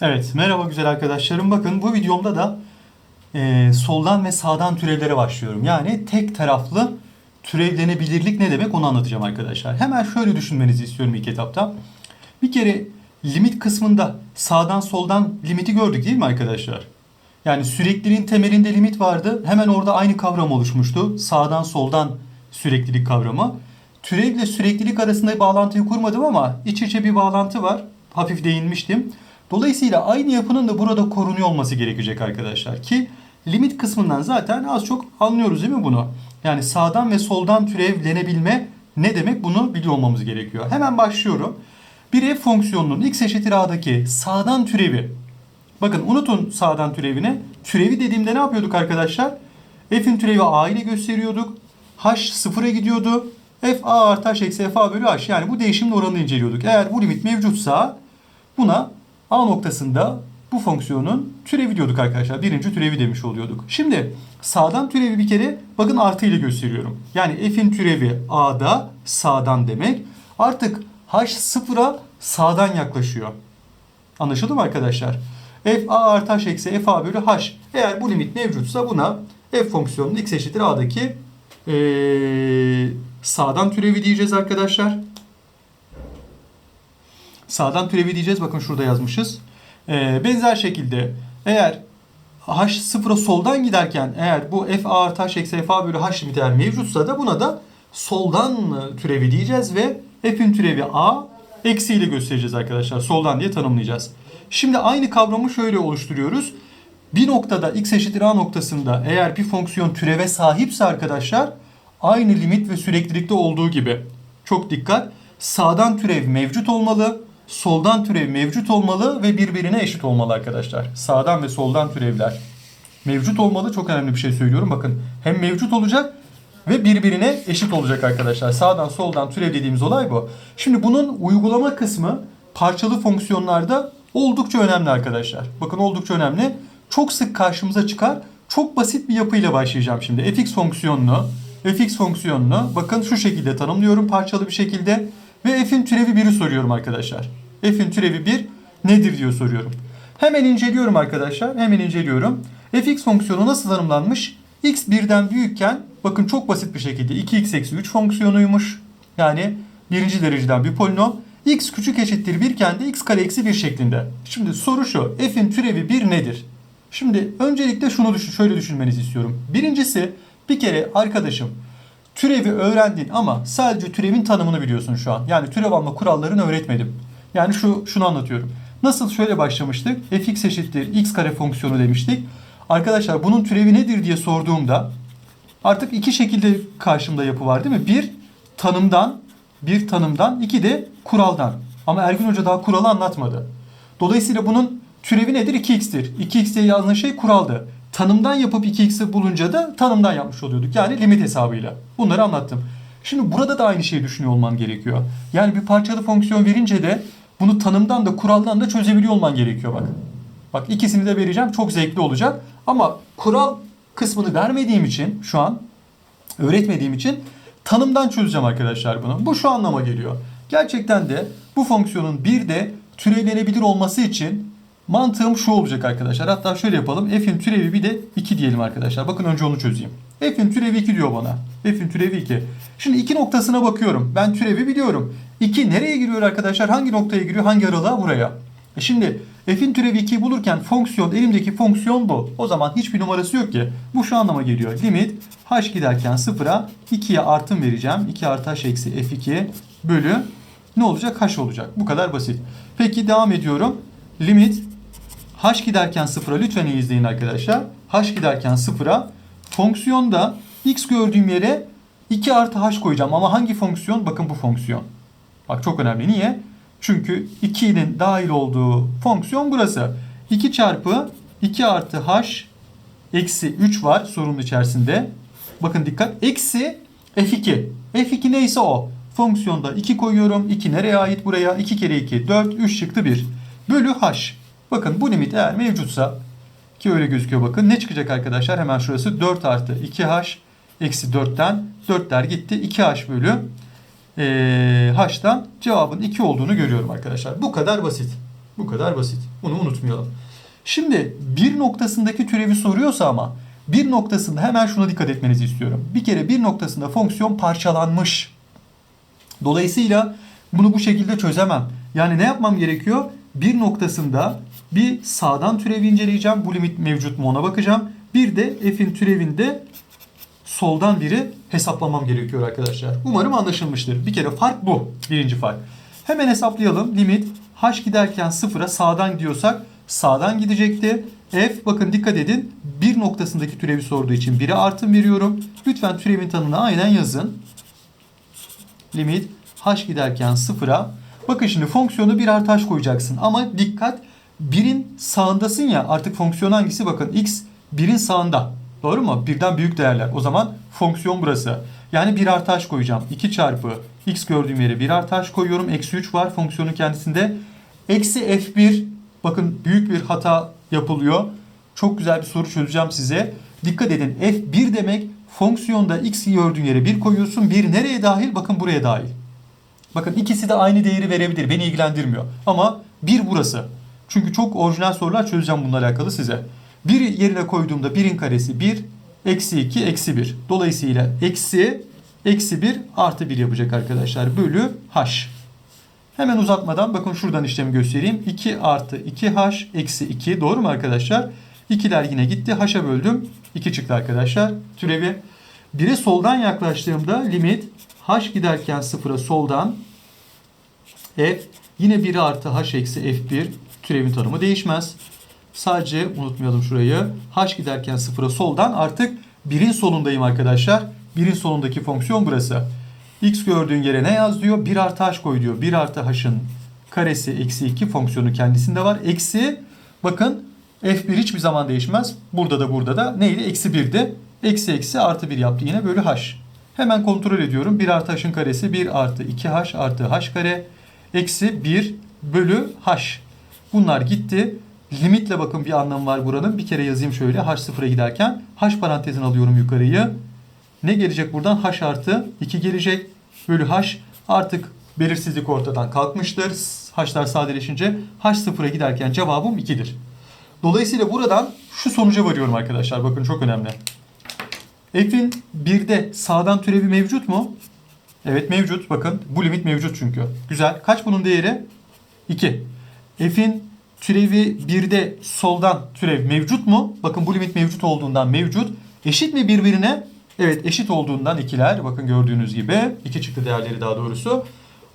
Evet, merhaba güzel arkadaşlarım. Bakın bu videomda da e, soldan ve sağdan türevlere başlıyorum. Yani tek taraflı türevlenebilirlik ne demek onu anlatacağım arkadaşlar. Hemen şöyle düşünmenizi istiyorum ilk etapta. Bir kere limit kısmında sağdan soldan limiti gördük değil mi arkadaşlar? Yani sürekliliğin temelinde limit vardı. Hemen orada aynı kavram oluşmuştu. Sağdan soldan süreklilik kavramı. Türevle süreklilik arasında bağlantıyı kurmadım ama iç içe bir bağlantı var. Hafif değinmiştim. Dolayısıyla aynı yapının da burada korunuyor olması gerekecek arkadaşlar. Ki limit kısmından zaten az çok anlıyoruz değil mi bunu? Yani sağdan ve soldan türevlenebilme ne demek bunu biliyor olmamız gerekiyor. Hemen başlıyorum. Bir f fonksiyonunun x eşittir a'daki sağdan türevi. Bakın unutun sağdan türevini. Türevi dediğimde ne yapıyorduk arkadaşlar? F'in türevi a ile gösteriyorduk. H sıfıra gidiyordu. F a artı h eksi f a bölü h. Yani bu değişimin oranını inceliyorduk. Eğer bu limit mevcutsa buna a noktasında bu fonksiyonun türevi diyorduk arkadaşlar. Birinci türevi demiş oluyorduk. Şimdi sağdan türevi bir kere bakın artı ile gösteriyorum. Yani f'in türevi a'da sağdan demek. Artık h sıfıra sağdan yaklaşıyor. Anlaşıldı mı arkadaşlar? f a artı h eksi f a bölü h. Eğer bu limit mevcutsa buna f fonksiyonunun x eşittir a'daki ee, sağdan türevi diyeceğiz arkadaşlar. Sağdan türevi diyeceğiz. Bakın şurada yazmışız. Ee, benzer şekilde eğer h sıfıra soldan giderken eğer bu f a artı h eksi f a bölü h limiti eğer mevcutsa da buna da soldan türevi diyeceğiz ve f'in türevi a eksiyle göstereceğiz arkadaşlar. Soldan diye tanımlayacağız. Şimdi aynı kavramı şöyle oluşturuyoruz. Bir noktada x eşittir a noktasında eğer bir fonksiyon türeve sahipse arkadaşlar aynı limit ve süreklilikte olduğu gibi çok dikkat sağdan türev mevcut olmalı, soldan türev mevcut olmalı ve birbirine eşit olmalı arkadaşlar. Sağdan ve soldan türevler mevcut olmalı. Çok önemli bir şey söylüyorum. Bakın hem mevcut olacak ve birbirine eşit olacak arkadaşlar. Sağdan soldan türev dediğimiz olay bu. Şimdi bunun uygulama kısmı parçalı fonksiyonlarda oldukça önemli arkadaşlar. Bakın oldukça önemli. Çok sık karşımıza çıkar. Çok basit bir yapıyla başlayacağım şimdi. fx fonksiyonunu, fx fonksiyonunu bakın şu şekilde tanımlıyorum parçalı bir şekilde. Ve f'in türevi 1'i soruyorum arkadaşlar. F'in türevi 1 nedir diyor soruyorum. Hemen inceliyorum arkadaşlar. Hemen inceliyorum. fx fonksiyonu nasıl tanımlanmış? x birden büyükken bakın çok basit bir şekilde 2x eksi 3 fonksiyonuymuş. Yani birinci dereceden bir polinom. x küçük eşittir 1 iken de x kare eksi 1 şeklinde. Şimdi soru şu. f'in türevi 1 nedir? Şimdi öncelikle şunu düşün, şöyle düşünmenizi istiyorum. Birincisi bir kere arkadaşım türevi öğrendin ama sadece türevin tanımını biliyorsun şu an. Yani türev alma kurallarını öğretmedim. Yani şu şunu anlatıyorum. Nasıl şöyle başlamıştık? fx eşittir x kare fonksiyonu demiştik. Arkadaşlar bunun türevi nedir diye sorduğumda artık iki şekilde karşımda yapı var değil mi? Bir tanımdan, bir tanımdan, iki de kuraldan. Ama Ergün Hoca daha kuralı anlatmadı. Dolayısıyla bunun türevi nedir? 2x'tir. 2x diye yazılan şey kuraldı. Tanımdan yapıp 2x'i bulunca da tanımdan yapmış oluyorduk. Yani limit hesabıyla. Bunları anlattım. Şimdi burada da aynı şeyi düşünüyor olman gerekiyor. Yani bir parçalı fonksiyon verince de bunu tanımdan da kuraldan da çözebiliyor olman gerekiyor bak. Bak ikisini de vereceğim. Çok zevkli olacak. Ama kural kısmını vermediğim için şu an öğretmediğim için tanımdan çözeceğim arkadaşlar bunu. Bu şu anlama geliyor. Gerçekten de bu fonksiyonun bir de türevlenebilir olması için mantığım şu olacak arkadaşlar. Hatta şöyle yapalım. F'in türevi bir de 2 diyelim arkadaşlar. Bakın önce onu çözeyim. F'in türevi 2 diyor bana. F'in türevi 2. Şimdi 2 noktasına bakıyorum. Ben türevi biliyorum. 2 nereye giriyor arkadaşlar? Hangi noktaya giriyor? Hangi aralığa? Buraya. E şimdi f'in türevi 2'yi bulurken fonksiyon elimdeki fonksiyon bu. O zaman hiçbir numarası yok ki. Bu şu anlama geliyor. Limit h giderken sıfıra 2'ye artım vereceğim. 2 artı h eksi f2 bölü ne olacak? h olacak. Bu kadar basit. Peki devam ediyorum. Limit h giderken sıfıra lütfen izleyin arkadaşlar. h giderken sıfıra fonksiyonda x gördüğüm yere 2 artı h koyacağım. Ama hangi fonksiyon? Bakın bu fonksiyon. Bak çok önemli. Niye? Çünkü 2'nin dahil olduğu fonksiyon burası. 2 çarpı 2 artı h eksi 3 var sorunun içerisinde. Bakın dikkat. Eksi f2. f2 neyse o. Fonksiyonda 2 koyuyorum. 2 nereye ait buraya? 2 kere 2 4. 3 çıktı 1. Bölü h. Bakın bu limit eğer mevcutsa ki öyle gözüküyor bakın. Ne çıkacak arkadaşlar? Hemen şurası 4 artı 2h eksi 4'ten 4'ler gitti. 2h bölü e, h'tan cevabın 2 olduğunu görüyorum arkadaşlar. Bu kadar basit. Bu kadar basit. Bunu unutmayalım. Şimdi bir noktasındaki türevi soruyorsa ama bir noktasında hemen şuna dikkat etmenizi istiyorum. Bir kere bir noktasında fonksiyon parçalanmış. Dolayısıyla bunu bu şekilde çözemem. Yani ne yapmam gerekiyor? Bir noktasında bir sağdan türevi inceleyeceğim. Bu limit mevcut mu ona bakacağım. Bir de f'in türevinde soldan biri hesaplamam gerekiyor arkadaşlar. Umarım anlaşılmıştır. Bir kere fark bu. Birinci fark. Hemen hesaplayalım. Limit h giderken sıfıra sağdan gidiyorsak sağdan gidecekti. F bakın dikkat edin. Bir noktasındaki türevi sorduğu için 1'e artım veriyorum. Lütfen türevin tanımını aynen yazın. Limit h giderken sıfıra. Bakın şimdi fonksiyonu bir artı koyacaksın. Ama dikkat birin sağındasın ya artık fonksiyon hangisi? Bakın x birin sağında. Doğru mu? Birden büyük değerler. O zaman fonksiyon burası. Yani 1 artı h koyacağım. 2 çarpı x gördüğüm yere 1 artı h koyuyorum. Eksi 3 var fonksiyonun kendisinde. Eksi f1 bakın büyük bir hata yapılıyor. Çok güzel bir soru çözeceğim size. Dikkat edin f1 demek fonksiyonda x gördüğün yere 1 koyuyorsun. 1 nereye dahil? Bakın buraya dahil. Bakın ikisi de aynı değeri verebilir. Beni ilgilendirmiyor. Ama 1 burası. Çünkü çok orijinal sorular çözeceğim bununla alakalı size. 1 yerine koyduğumda 1'in karesi 1, eksi 2, eksi 1. Dolayısıyla eksi, eksi 1 artı 1 yapacak arkadaşlar. Bölü h. Hemen uzatmadan bakın şuradan işlemi göstereyim. 2 artı 2h eksi 2. Doğru mu arkadaşlar? 2'ler yine gitti. h'a böldüm. 2 çıktı arkadaşlar. Türevi. 1'e soldan yaklaştığımda limit h giderken 0'a soldan f yine 1 artı h eksi f1 türevin tanımı değişmez. Sadece unutmayalım şurayı. H giderken sıfıra soldan artık birin solundayım arkadaşlar. Birin solundaki fonksiyon burası. X gördüğün yere ne yaz diyor? 1 artı H koy diyor. 1 artı H'ın karesi eksi 2 fonksiyonu kendisinde var. Eksi bakın F1 hiçbir zaman değişmez. Burada da burada da neydi? Eksi 1'di. Eksi eksi artı 1 yaptı yine bölü H. Hemen kontrol ediyorum. 1 artı H'ın karesi 1 artı 2H artı H kare eksi 1 bölü H. Bunlar gitti. Limitle bakın bir anlamı var buranın. Bir kere yazayım şöyle. H sıfıra giderken. H parantezini alıyorum yukarıyı. Ne gelecek buradan? H artı 2 gelecek. Bölü H. Artık belirsizlik ortadan kalkmıştır. H'lar sadeleşince H sıfıra giderken cevabım 2'dir. Dolayısıyla buradan şu sonuca varıyorum arkadaşlar. Bakın çok önemli. F'in 1'de sağdan türevi mevcut mu? Evet mevcut. Bakın bu limit mevcut çünkü. Güzel. Kaç bunun değeri? 2. F'in türevi 1'de soldan türev mevcut mu? Bakın bu limit mevcut olduğundan mevcut. Eşit mi birbirine? Evet eşit olduğundan ikiler. Bakın gördüğünüz gibi. iki çıktı değerleri daha doğrusu.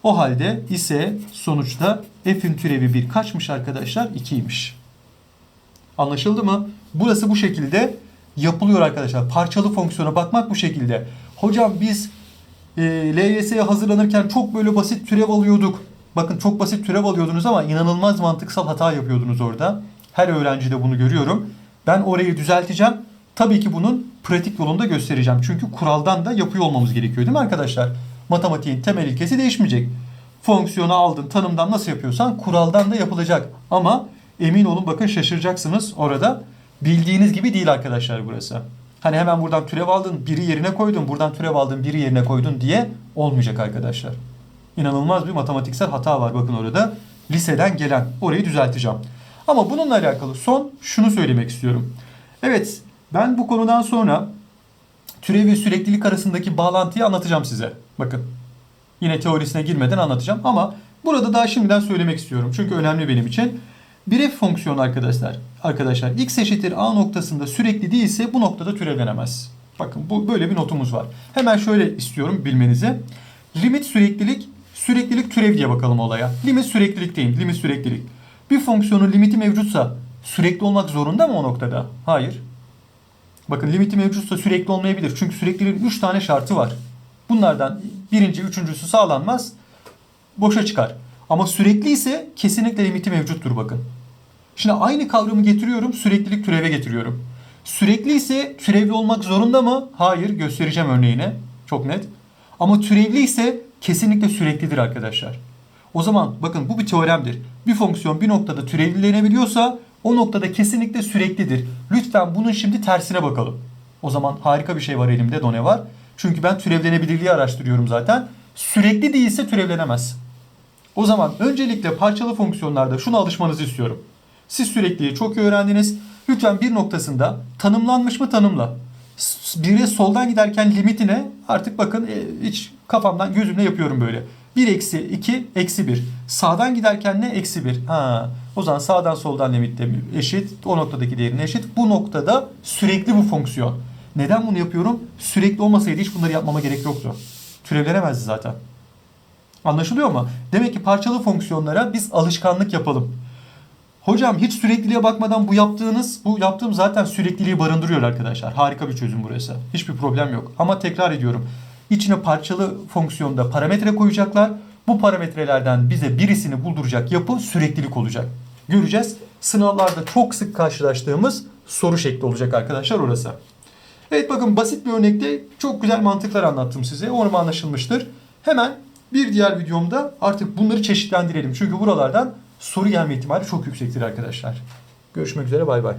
O halde ise sonuçta f'in türevi 1 kaçmış arkadaşlar? 2'ymiş. Anlaşıldı mı? Burası bu şekilde yapılıyor arkadaşlar. Parçalı fonksiyona bakmak bu şekilde. Hocam biz e, LYS'ye hazırlanırken çok böyle basit türev alıyorduk. Bakın çok basit türev alıyordunuz ama inanılmaz mantıksal hata yapıyordunuz orada. Her öğrencide bunu görüyorum. Ben orayı düzelteceğim. Tabii ki bunun pratik yolunda göstereceğim. Çünkü kuraldan da yapıyor olmamız gerekiyor değil mi arkadaşlar? Matematiğin temel ilkesi değişmeyecek. Fonksiyonu aldın, tanımdan nasıl yapıyorsan kuraldan da yapılacak. Ama emin olun bakın şaşıracaksınız orada. Bildiğiniz gibi değil arkadaşlar burası. Hani hemen buradan türev aldın, biri yerine koydun, buradan türev aldın, biri yerine koydun diye olmayacak arkadaşlar. İnanılmaz bir matematiksel hata var bakın orada. Liseden gelen. Orayı düzelteceğim. Ama bununla alakalı son şunu söylemek istiyorum. Evet ben bu konudan sonra türev ve süreklilik arasındaki bağlantıyı anlatacağım size. Bakın yine teorisine girmeden anlatacağım ama burada daha şimdiden söylemek istiyorum. Çünkü önemli benim için. Bir f fonksiyonu arkadaşlar. Arkadaşlar x eşittir a noktasında sürekli değilse bu noktada türevlenemez. Bakın bu böyle bir notumuz var. Hemen şöyle istiyorum bilmenizi. Limit süreklilik Süreklilik türev diye bakalım olaya. Limit süreklilikteyim. Limit süreklilik. Bir fonksiyonun limiti mevcutsa sürekli olmak zorunda mı o noktada? Hayır. Bakın limiti mevcutsa sürekli olmayabilir. Çünkü sürekliliğin 3 tane şartı var. Bunlardan birinci, üçüncüsü sağlanmaz. Boşa çıkar. Ama sürekli ise kesinlikle limiti mevcuttur bakın. Şimdi aynı kavramı getiriyorum. Süreklilik türeve getiriyorum. Sürekli ise türevli olmak zorunda mı? Hayır. Göstereceğim örneğini. Çok net. Ama türevli ise kesinlikle süreklidir arkadaşlar. O zaman bakın bu bir teoremdir. Bir fonksiyon bir noktada türevlenebiliyorsa o noktada kesinlikle süreklidir. Lütfen bunun şimdi tersine bakalım. O zaman harika bir şey var elimde. Done var. Çünkü ben türevlenebilirliği araştırıyorum zaten. Sürekli değilse türevlenemez. O zaman öncelikle parçalı fonksiyonlarda şunu alışmanızı istiyorum. Siz sürekliliği çok iyi öğrendiniz. Lütfen bir noktasında tanımlanmış mı tanımla. S- Bire soldan giderken limitine artık bakın e, hiç kafamdan gözümle yapıyorum böyle. 1 eksi 2 eksi 1. Sağdan giderken ne? Eksi 1. Ha, o zaman sağdan soldan limitte eşit. O noktadaki değerine eşit. Bu noktada sürekli bu fonksiyon. Neden bunu yapıyorum? Sürekli olmasaydı hiç bunları yapmama gerek yoktu. Türevlenemezdi zaten. Anlaşılıyor mu? Demek ki parçalı fonksiyonlara biz alışkanlık yapalım. Hocam hiç sürekliliğe bakmadan bu yaptığınız, bu yaptığım zaten sürekliliği barındırıyor arkadaşlar. Harika bir çözüm burası. Hiçbir problem yok. Ama tekrar ediyorum. İçine parçalı fonksiyonda parametre koyacaklar. Bu parametrelerden bize birisini bulduracak yapı süreklilik olacak. Göreceğiz. Sınavlarda çok sık karşılaştığımız soru şekli olacak arkadaşlar orası. Evet bakın basit bir örnekte çok güzel mantıklar anlattım size. Umarım anlaşılmıştır. Hemen bir diğer videomda artık bunları çeşitlendirelim. Çünkü buralardan soru gelme ihtimali çok yüksektir arkadaşlar. Görüşmek üzere bay bay.